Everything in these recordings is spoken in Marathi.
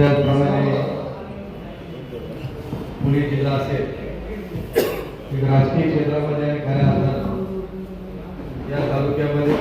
त्याचप्रमाणे पुणे जिल्हा असेल एक राजकीय क्षेत्रामध्ये आणि खऱ्या या तालुक्यामध्ये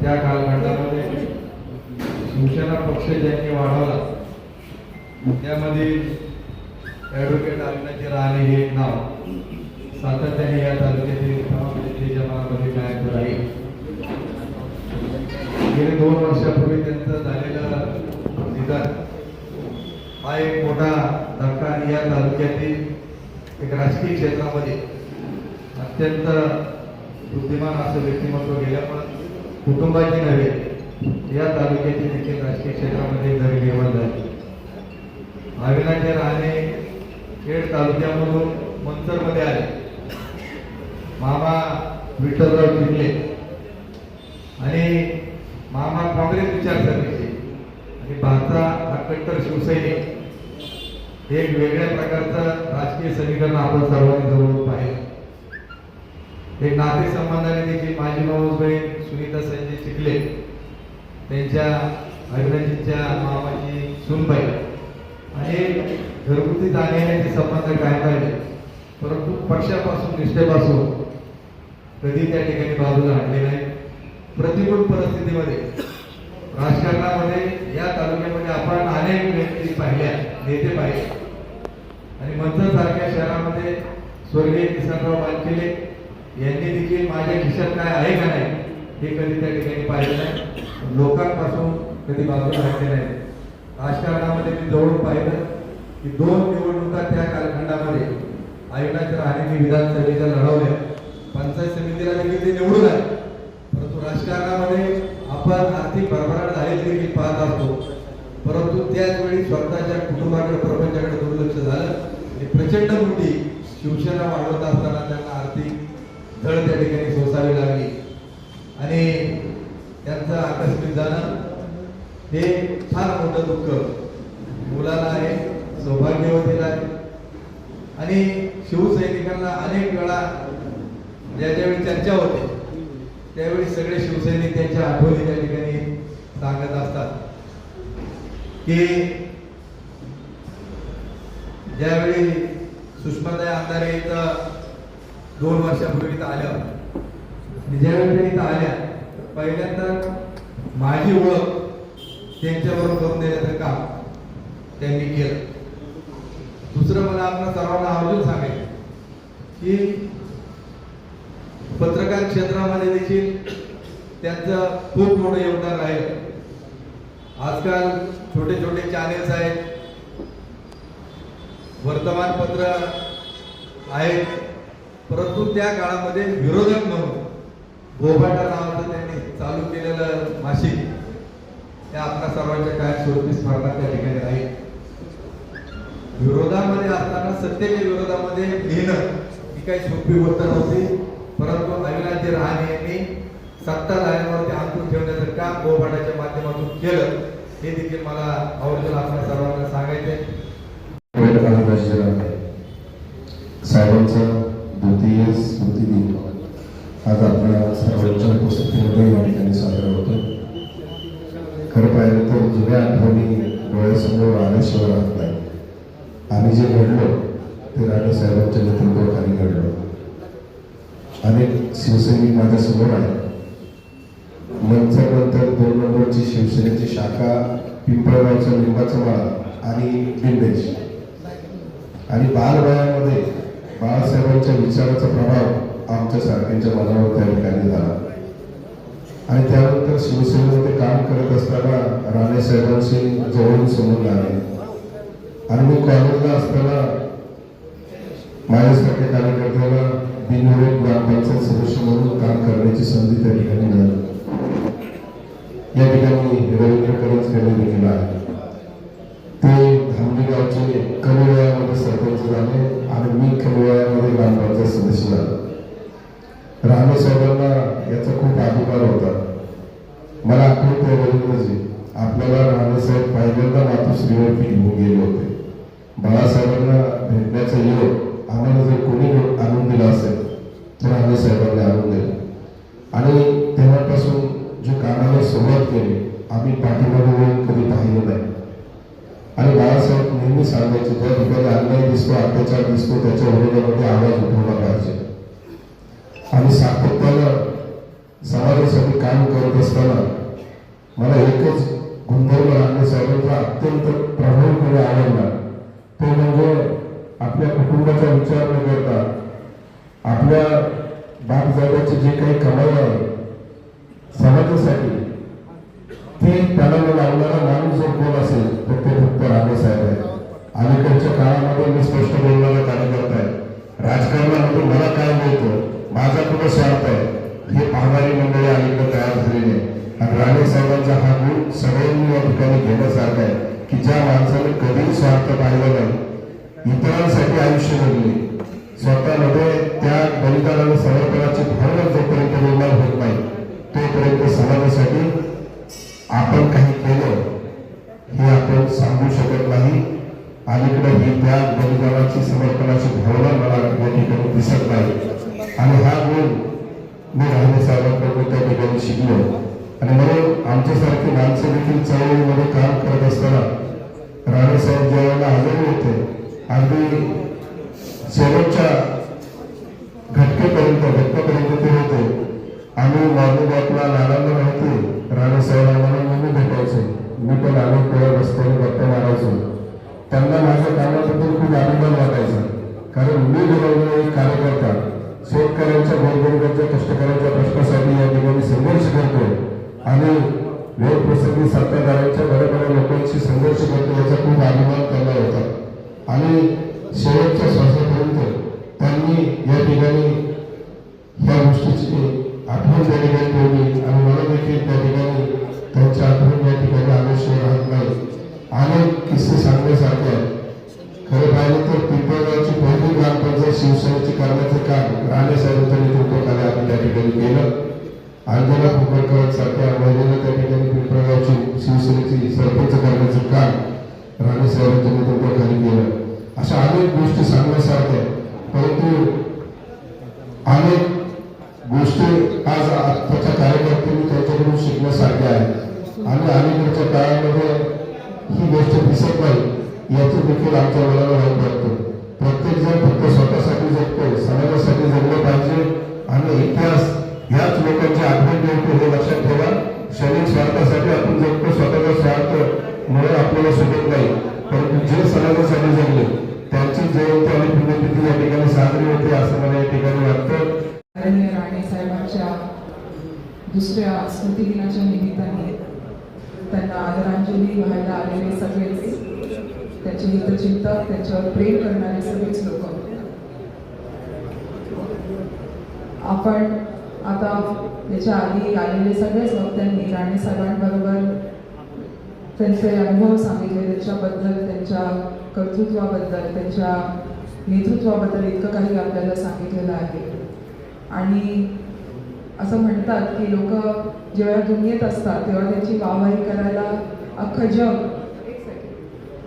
त्या कालखंडामध्ये शिवसेना पक्ष ज्यांनी वाढवला त्यामध्ये ॲडव्होकेट अविनाशी राणे हे नाव. सातत्याने या तालुक्यातील तमाम जनतेच्या मनामध्ये कायम राहील गेले दोन वर्षापूर्वी त्यांचं झालेलं हा एक मोठा धक्का आणि या तालुक्यातील एक राजकीय क्षेत्रामध्ये अत्यंत बुद्धिमान असं व्यक्तिमत्व पण कुटुंबाची नव्हे या तालुक्याची देखील राजकीय क्षेत्रामध्ये घरी निर्माण झाली. अविनाचे राहणे खेड तालुक्यामधून मंचरमध्ये आले. मामा विठ्ठलराव चिखले आणि मामा काँग्रेस विचारसरणीचे. आणि भारता हा कट्टर शिवसैनिक. हे एक वेगळ्या प्रकारचं राजकीय समीकरण आपण सर्वांनी जवळ पाहिलं. एक नाते संबंधाने देखील माझी माऊस बहीण सुनीता संजय चिखले त्यांच्या अभिनंदनच्या मामाची सुनबाई आणि घरगुती जाण्याचे संबंध काय पाहिजे परंतु पक्षापासून निष्ठेपासून कधी त्या ठिकाणी बाजूला आणले नाही. प्रतिकूल परिस्थितीमध्ये राजकारणामध्ये या तालुक्यामध्ये आपण अनेक व्यक्ती पाहिल्या. नेते पाहिजे. आणि मंचर सारख्या शहरामध्ये स्वर्गीय किसनराव बालकेले यांनी देखील माझ्या खिशात काय आहे का नाही हे कधी त्या ठिकाणी पाहिलं नाही. लोकांपासून कधी बाजूला राहिले नाही. राजकारणामध्ये मी जवळून पाहिलं की दोन निवडणुका त्या कालखंडामध्ये आयोगाच्या राहण्याने विधानसभेच्या लढवल्या. पंचायत समितीला देखील ते निवडून आहे परंतु राजकारणामध्ये आपण आर्थिक भरभराट झालेली देखील पाहत असतो. परंतु त्याचवेळी स्वतःच्या कुटुंबाकडे प्रपंचाकडे दुर्लक्ष झालं. आणि प्रचंड मोठी शिवसेना वाढवत असताना त्यांना आर्थिक धड त्या ठिकाणी सोसावी लागली. आणि त्यांचं आकस्मिक जाणं हे फार मोठं दुःख मुलाला आहे सौभाग्यवतीला आहे. आणि शिवसैनिकांना अनेक वेळा ज्या ज्यावेळी चर्चा होते त्यावेळी सगळे शिवसैनिक त्यांच्या आठवणी त्या ठिकाणी सांगत असतात. की ज्यावेळी सुषमाताई अंधारे इथं दोन वर्षापूर्वी इथं आल्या होत्या. ज्यावेळी त्या इथं आल्या पहिल्यांदा माझी ओळख त्यांच्याबरोबर करून देण्याचं काम त्यांनी केलं दुसरं मला आपण सर्वांना आवर्जून सांगायचं की पत्रकार क्षेत्रामध्ये देखील त्यांचं खूप मोठं योगदान राहील आजकाल छोटे छोटे चॅनेल्स आहेत. वर्तमानपत्र आहेत. परंतु त्या काळामध्ये विरोधक म्हणून गोबाटा नावाचं त्यांनी चालू केलेलं मासिक त्या आपल्या सर्वांच्या कायमस्वरूपी स्पर्धा त्या ठिकाणी आहेत विरोधामध्ये असताना सत्तेच्या विरोधामध्ये लिहिणं ही काही सोपी गोष्ट नव्हती. परंतु अविनाशजी रहाणे यांनी सत्ता झाल्यावरती अंतून ठेवण्याचं काम गोभाटाच्या माध्यमातून केलं. हे देखील मला आवर्जून आपल्या सर्वांना सांगायचे साहेबांचा द्वितीय स्मृती दिन. आज आपल्या सर्वांच्या उपस्थितीमध्ये या ठिकाणी साजरा होतो खरं पाहिलं तर जुन्या आठवणी डोळ्यासमोर आल्याशिवाय राहत नाही. आम्ही जे घडलो ते राणे साहेबांच्या नेतृत्वाखाली घडलो. अनेक शिवसैनिक माझ्यासमोर आहेत. नंतर दोन नंबरची शिवसेनेची शाखा पिंपळगावचा लिंबाचा माळा आणि बिंदेश आणि बालवयामध्ये बाळासाहेबांच्या विचाराचा प्रभाव आमच्या सारख्यांच्या मनावर त्या ठिकाणी झाला. आणि त्यानंतर शिवसेनेमध्ये काम करत असताना राणे साहेबांशी जवळून समोर आले. आणि मी कॉलेजला असताना माझ्यासारख्या कार्यकर्त्याला बिनविरोध ग्रामपंचायत सदस्य म्हणून काम करण्याची संधी त्या ठिकाणी मिळाली. या ठिकाणी रवींद्र करंज यांनी देखील आहे. ते धामणी गावचे कमी वयामध्ये सरपंच झाले आणि मी कमी वयामध्ये ग्रामपंचायत सदस्य झालो. राणे साहेबांना याचा खूप अभिमान होता. मला आठवत रवींद्रजी आपल्याला राणे साहेब पहिल्यांदा मातोश्रीवरती घेऊन गेले होते. बाळासाहेबांना भेटण्याचा योग आम्हाला जर कोणी आणून दिला असेल तर राणे साहेबांनी आणून दिला. आणि तेव्हापासून सुरुवात केली आम्ही पाठीमागे वळून कधी पाहिलं नाही. आणि बाळासाहेब नेहमी सांगायचे त्या ठिकाणी अन्याय दिसतो अत्याचार दिसतो त्याच्या विरोधामध्ये आवाज उठवला पाहिजे. आणि सातत्यानं समाजासाठी काम करत असताना मला एकच गुंधर्व राणे साहेबांचा अत्यंत प्रभावीपणे कुठं स्वार्थ आहे हे पाहणारी मंडळी अलीकडे तयार झालेली आहे. आणि राणे साहेबांचा हा गुण सगळ्यांनी या ठिकाणी घेण्यासारखा आहे की ज्या माणसाने कधी स्वार्थ पाहिला नाही इतरांसाठी आयुष्य जगले. स्वतःमध्ये त्या बलिदानाला समर्पणाची भावना जोपर्यंत निर्माण होत नाही तोपर्यंत समाजासाठी आपण काही केलं हे आपण सांगू शकत नाही. अलीकडे ही त्या बलिदानाची समर्पणाची भावना मला या ठिकाणी दिसत नाही. आणि हा गुण मी राहणे साहेबांकडून त्या ठिकाणी शिकलो. आणि म्हणून आमच्यासारखी माणसं देखील चळवळीमध्ये काम करत असताना राणे साहेब ज्यावेळेला हजर होते. अगदी शेवटच्या वेळ प्रसंगी सत्ताधाऱ्यांच्या बऱ्या बऱ्या लोकांशी संघर्ष करतो याचा खूप अभिमान त्यांना होता. आणि शेवटच्या श्वासापर्यंत त्यांनी या ठिकाणी या गोष्टीची आठवण त्या ठिकाणी ठेवली. आणि मला देखील त्या ठिकाणी त्यांच्या आठवण या ठिकाणी आयुष्य राहत नाही. अनेक किस्से सांगण्यासारखे आहेत. खरं पाहिलं तर पिंपळगावची पहिली ग्रामपंचायत शिवसेनेची करण्याचे काम राणे साहेबांच्या नेतृत्वाखाली आपण त्या ठिकाणी केलं. अंजना फुकरकर सारख्या महिलेनं त्या ठिकाणी पिंपळगावची शिवसेनेची सरपंच करण्याचं काम राणे साहेबांच्या नेतृत्वाखाली केलं. अशा अनेक गोष्टी सांगण्यासारख्या आहेत. परंतु अनेक गोष्टी आज आत्ताच्या कार्यकर्त्यांनी त्यांच्याकडून शिकण्यासारख्या आहेत. आणि अलीकडच्या काळामध्ये ही गोष्ट दिसत नाही याचं देखील आमच्या मनाला वाईट वाटतं. प्रत्येक जण फक्त स्वतःसाठी जगतो समाजासाठी जगलं पाहिजे आणि इतिहास ह्याच लोकांची आठवण ठेवतो हे लक्षात ठेवा. क्षणिक स्वार्थासाठी आपण जगतो स्वतःचा स्वार्थ मुळे आपल्याला सुटत नाही. परंतु जे समाजासाठी जगले त्यांची जयंती आणि पुण्यतिथी या ठिकाणी साजरी होते असं मला या ठिकाणी वाटतं. आदरणीय राणे साहेबांच्या दुसऱ्या स्मृतिदिनाच्या निमित्ताने त्यांना आदरांजली व्हायला आलेले सगळेच त्याचे हितचिंतक त्याच्यावर प्रेम करणारे सगळेच लोक. आपण आता त्याच्या आधी आलेले सगळेच वक्त्यांनी राणे साहेबांबरोबर त्यांचे अनुभव सांगितले त्याच्याबद्दल त्यांच्या कर्तृत्वाबद्दल त्यांच्या नेतृत्वाबद्दल इतकं काही आपल्याला सांगितलेलं आहे. आणि असं म्हणतात की लोक जेव्हा दुनियेत असतात तेव्हा त्यांची वाहवाही करायला अख्खं जग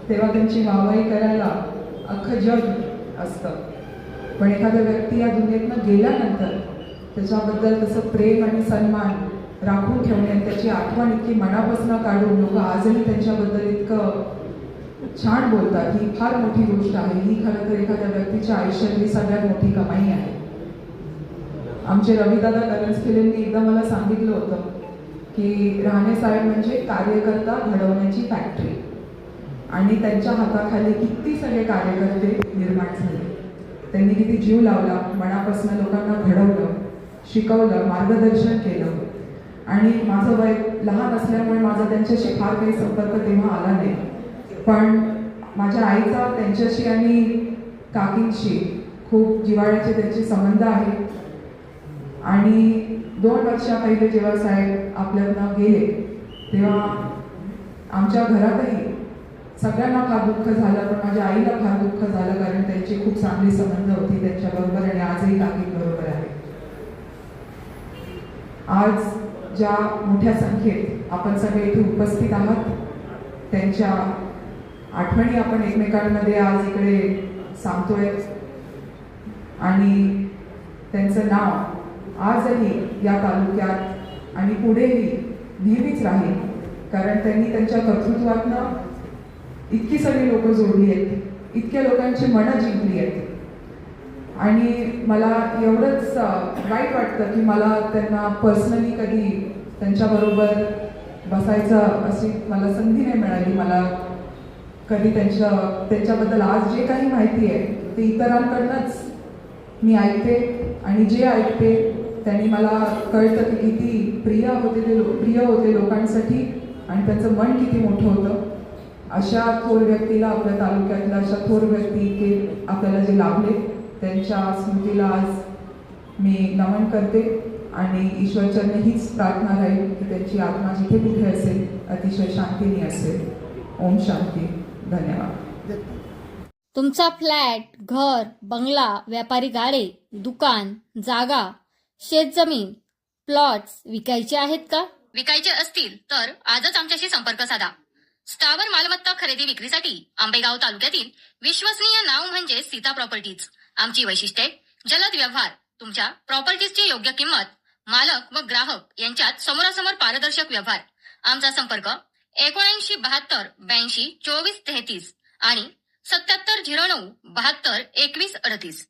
तेव्हा त्यांची वाहवाही करायला अख्खं जग असतं. पण एखाद्या व्यक्ती या दुनियेतनं गेल्यानंतर त्याच्याबद्दल तसं प्रेम आणि सन्मान राखून ठेवणे आणि त्याची आठवण इतकी मनापासून काढून लोक आजही त्यांच्याबद्दल इतकं छान बोलतात. ही फार मोठी गोष्ट आहे. ही खरं तर एखाद्या व्यक्तीच्या आयुष्यातली सगळ्यात मोठी कमाई आहे. आमचे रविदादा करंजखेलेंनी एकदा मला सांगितलं होतं की राणे साहेब म्हणजे कार्यकर्ता घडवण्याची फॅक्टरी आणि त्यांच्या हाताखाली किती सगळे कार्यकर्ते निर्माण झाले. त्यांनी किती जीव लावला मनापासून लोकांना घडवलं. शिकवलं मार्गदर्शन केलं. आणि माझं वय लहान असल्यामुळे माझा त्यांच्याशी फार काही संपर्क तेव्हा आला नाही. पण माझ्या आईचा त्यांच्याशी आणि काकींशी खूप जिव्हाळ्याचे त्यांचे संबंध आहेत. आणि दोन वर्षा पहिले जेव्हा साहेब आपल्यातनं गेले तेव्हा आमच्या घरातही सगळ्यांना फार दुःख झालं पण माझ्या आईला फार दुःख झालं कारण त्यांची खूप चांगली संबंध होती त्यांच्याबरोबर आणि आजही काकींबरोबर आहे आज ज्या मोठ्या संख्येत आपण सगळे इथे उपस्थित आहात त्यांच्या आठवणी आपण एकमेकांमध्ये आज इकडे सांगतोय. आणि त्यांचं नाव आजही या तालुक्यात आणि पुढेही नेहमीच राहील कारण त्यांनी त्यांच्या कर्तृत्वातनं इतकी सगळी लोकं जोडली आहेत इतक्या लोकांची मनं जिंकली आहेत. आणि मला एवढंच वाईट वाटतं की मला त्यांना पर्सनली कधी त्यांच्याबरोबर बसायचं अशी मला संधी नाही मिळाली. मला कधी त्यांच्या त्यांच्याबद्दल आज जे काही माहिती आहे ते इतरांकडनंच मी ऐकते आणि जे ऐकते त्यांनी मला कळतं की किती प्रिय होते ते लो- प्रिय होते लोकांसाठी आणि त्यांचं मन किती मोठं होतं. अशा थोर व्यक्तीला आपल्या तालुक्यातल्या अशा थोर व्यक्ती के आपल्याला जे लाभले. त्यांच्या स्मृतीला आज मी नमन करते आणि ईश्वरचरणी हीच प्रार्थना राहील की त्यांची आत्मा जिथे कुठे असेल अतिशय शांतीने असेल. ओम शांती. धन्यवाद. तुमचा फ्लॅट घर बंगला व्यापारी गाडे दुकान जागा शेतजमीन प्लॉट्स विकायचे आहेत का? विकायचे असतील तर आजच आमच्याशी संपर्क साधा. स्थावर मालमत्ता खरेदी विक्रीसाठी आंबेगाव तालुक्यातील विश्वसनीय नाव म्हणजे सीता प्रॉपर्टीज. आमची वैशिष्ट्ये जलद व्यवहार तुमच्या प्रॉपर्टीजची योग्य किंमत मालक व ग्राहक यांच्यात समोरासमोर पारदर्शक व्यवहार. आमचा संपर्क एकोणऐंशी बहात्तर ब्याऐंशी चोवीस तेहतीस आणि सत्याहत्तर झिरो नऊ बहात्तर एकवीस अडतीस.